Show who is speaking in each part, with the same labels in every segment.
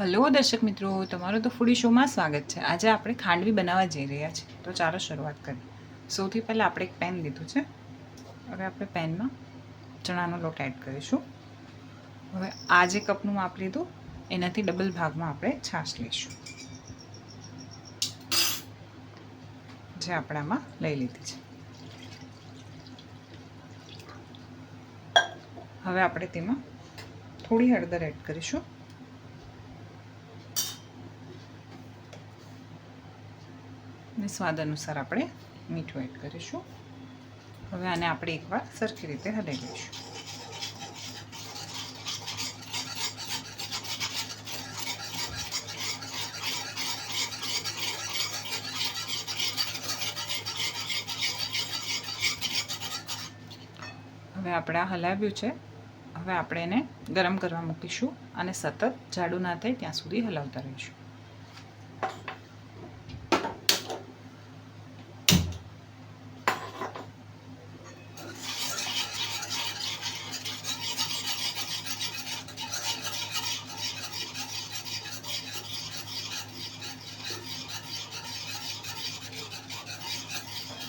Speaker 1: Hello, દર્શક મિત્રો, તમારું તો ફૂડી શોમાં સ્વાગત છે. આજે આપણે ખાંડવી બનાવવા જઈ રહ્યા છીએ. તો ચાલો શરૂઆત કરીએ. સૌથી પહેલાં આપણે એક પેન લીધું છે. હવે આપણે પેનમાં ચણાનો લોટ એડ કરીશું. હવે આ જે કપનું માપ લીધું, એનાથી ડબલ ભાગમાં આપણે છાશ લઈશું. જે આપણામાં લઈ લીધી છે. હવે આપણે તેમાં થોડી હળદર એડ કરીશું. અને સ્વાદ અનુસાર આપણે મીઠું એડ કરીશું. હવે આને આપણે એકવાર સરખી રીતે હલાવી લઈશું. હવે આપણે આ હલાવ્યું છે. હવે આપણે એને ગરમ કરવા મૂકીશું અને સતત જાડું ના થાય ત્યાં સુધી હલાવતા રહીશું.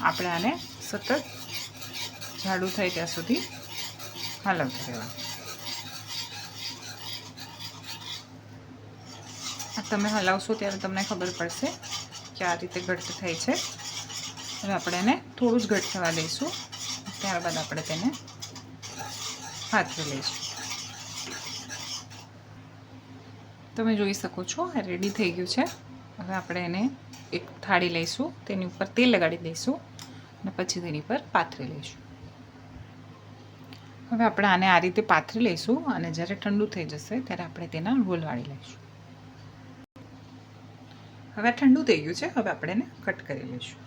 Speaker 1: આપણે આને સતત જાડું થાય ત્યાં સુધી હલાવતા રહેવાનું આ તમે હલાવશો ત્યારે તમને ખબર પડશે કે આ રીતે ઘટ્ટ થાય છે. હવે આપણે એને થોડું જ ઘટ થવા દઈશું. ત્યારબાદ આપણે તેને હાથે લઈશું. તમે જોઈ શકો છો રેડી થઈ ગયું છે. હવે આપણે એને એક થાળી લઈશું, તેની ઉપર તેલ લગાડી દઈશું અને પછી તેની પર પાથરી લઈશું. હવે આપણે આને આ રીતે પાથરી લઈશું અને જ્યારે ઠંડુ થઈ જશે ત્યારે આપણે તેના રોલ વાળી લઈશું. હવે ઠંડુ થઈ ગયું છે, હવે આપણે એને કટ કરી લઈશું.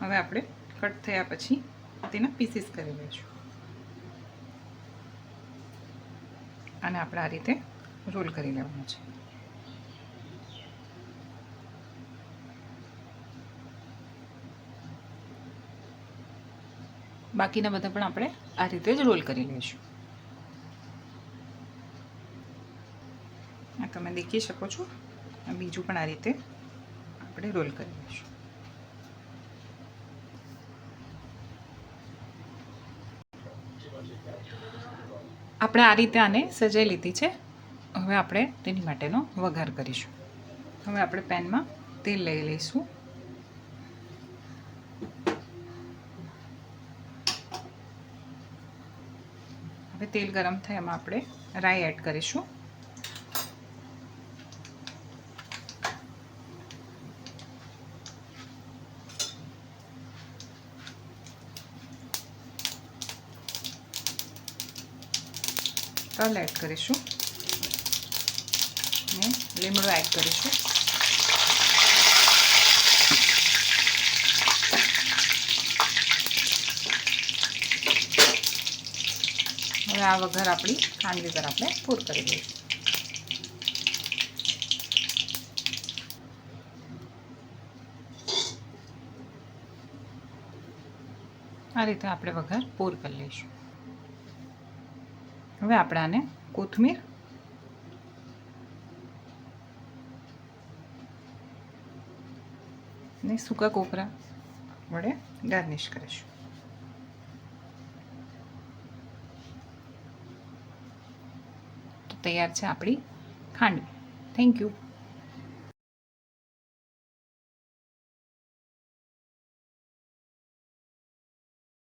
Speaker 1: હવે આપણે કટ થયા પછી તેના પીસીસ કરી લઈશું. અને આપણે આ રીતે રોલ કરી લેવાનું છે. બાકીના બધા પણ આપણે આ રીતે જ રોલ કરી લઈશું. આ તમે દેખી શકો છો. બીજું પણ આ રીતે આપણે રોલ કરી લઈશું. આપણે આ રીતે આને સજાઈ લીધી છે. હવે આપણે તેની માટેનો વઘાર કરીશું. હવે આપણે પેનમાં તેલ લઈ લઈશું. હવે તેલ ગરમ થાય એમાં આપણે રાઈ એડ કરીશું. તલ એડ કરીશું. અને લીમડો એડ કરીશું. હવે આ વઘાર આપણી ખાંડવી પર આપણે પૂર કરી દઈશું આ રીતે આપણે વઘાર પૂર કરી લઈશું. હવે આપણે આને કોથમીર. ને સૂકા કોપરા વડે ગાર્નિશ કરીશું. તો તૈયાર છે આપણી ખાંડવી થેન્ક યુ